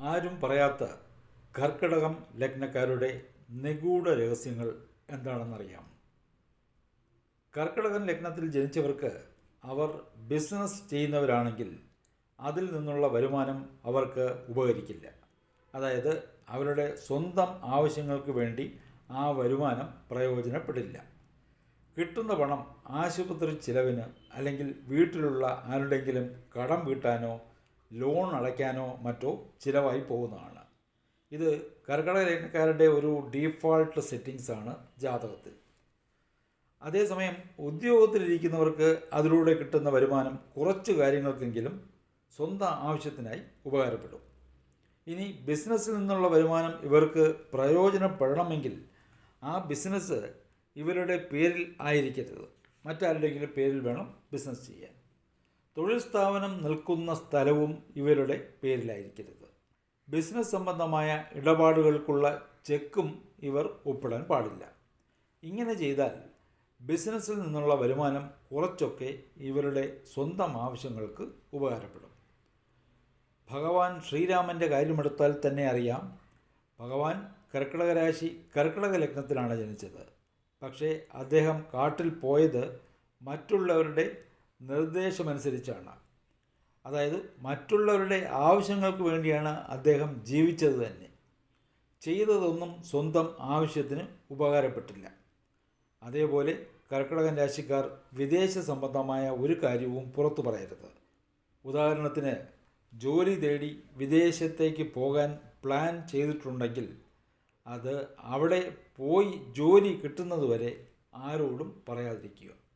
ആരും പറയാത്ത കർക്കിടകം ലഗ്നക്കാരുടെ നിഗൂഢ രഹസ്യങ്ങൾ എന്താണെന്നറിയാം. കർക്കിടകൻ ലഗ്നത്തിൽ ജനിച്ചവർക്ക് അവർ ബിസിനസ് ചെയ്യുന്നവരാണെങ്കിൽ അതിൽ നിന്നുള്ള വരുമാനം അവർക്ക് ഉപകരിക്കില്ല. അതായത് അവരുടെ സ്വന്തം ആവശ്യങ്ങൾക്ക് വേണ്ടി ആ വരുമാനം പ്രയോജനപ്പെടില്ല. കിട്ടുന്ന പണം ആശുപത്രി ചിലവിന് അല്ലെങ്കിൽ വീട്ടിലുള്ള ആരുടെങ്കിലും കടം വീട്ടാനോ ലോൺ അടയ്ക്കാനോ മറ്റോ ചിലവായി പോകുന്നതാണ്. ഇത് കർക്കിടക ലഗ്നക്കാരുടെ ഒരു ഡീഫാൾട്ട് സെറ്റിങ്സ് ആണ് ജാതകത്തിൽ. അതേസമയം ഉദ്യോഗത്തിലിരിക്കുന്നവർക്ക് അതിലൂടെ കിട്ടുന്ന വരുമാനം കുറച്ച് കാര്യങ്ങൾക്കെങ്കിലും സ്വന്തം ആവശ്യത്തിനായി ഉപകാരപ്പെടും. ഇനി ബിസിനസ്സിൽ നിന്നുള്ള വരുമാനം ഇവർക്ക് പ്രയോജനപ്പെടണമെങ്കിൽ ആ ബിസിനസ് ഇവരുടെ പേരിൽ ആയിരിക്കരുത്. മറ്റാരുടെയെങ്കിലും പേരിൽ വേണം ബിസിനസ് ചെയ്യാൻ. തൊഴിൽ സ്ഥാപനം നിൽക്കുന്ന സ്ഥലവും ഇവരുടെ പേരിലായിരിക്കരുത്. ബിസിനസ് സംബന്ധമായ ഇടപാടുകൾക്കുള്ള ചെക്കും ഇവർ ഒപ്പിടാൻ പാടില്ല. ഇങ്ങനെ ചെയ്താൽ ബിസിനസ്സിൽ നിന്നുള്ള വരുമാനം കുറച്ചൊക്കെ ഇവരുടെ സ്വന്തം ആവശ്യങ്ങൾക്ക് ഉപകാരപ്പെടും. ഭഗവാൻ ശ്രീരാമന്റെ കാര്യമെടുത്താൽ തന്നെ അറിയാം ഭഗവാൻ കർക്കിടക രാശി കർക്കിടക ലഗ്നത്തിലാണ് ജനിച്ചത്. പക്ഷേ അദ്ദേഹം കാട്ടിൽ പോയത് മറ്റുള്ളവരുടെ നിർദ്ദേശമനുസരിച്ചാണ്. അതായത് മറ്റുള്ളവരുടെ ആവശ്യങ്ങൾക്ക് വേണ്ടിയാണ് അദ്ദേഹം ജീവിച്ചത് തന്നെ. ചെയ്തതൊന്നും സ്വന്തം ആവശ്യത്തിന് ഉപകാരപ്പെട്ടില്ല. അതേപോലെ കർക്കിടകൻ രാശിക്കാർ വിദേശ സംബന്ധമായ ഒരു കാര്യവും പുറത്തു പറയരുത്. ഉദാഹരണത്തിന് ജോലി തേടി വിദേശത്തേക്ക് പോകാൻ പ്ലാൻ ചെയ്തിട്ടുണ്ടെങ്കിൽ അത് അവിടെ പോയി ജോലി കിട്ടുന്നതുവരെ ആരോടും പറയാതിരിക്കുക.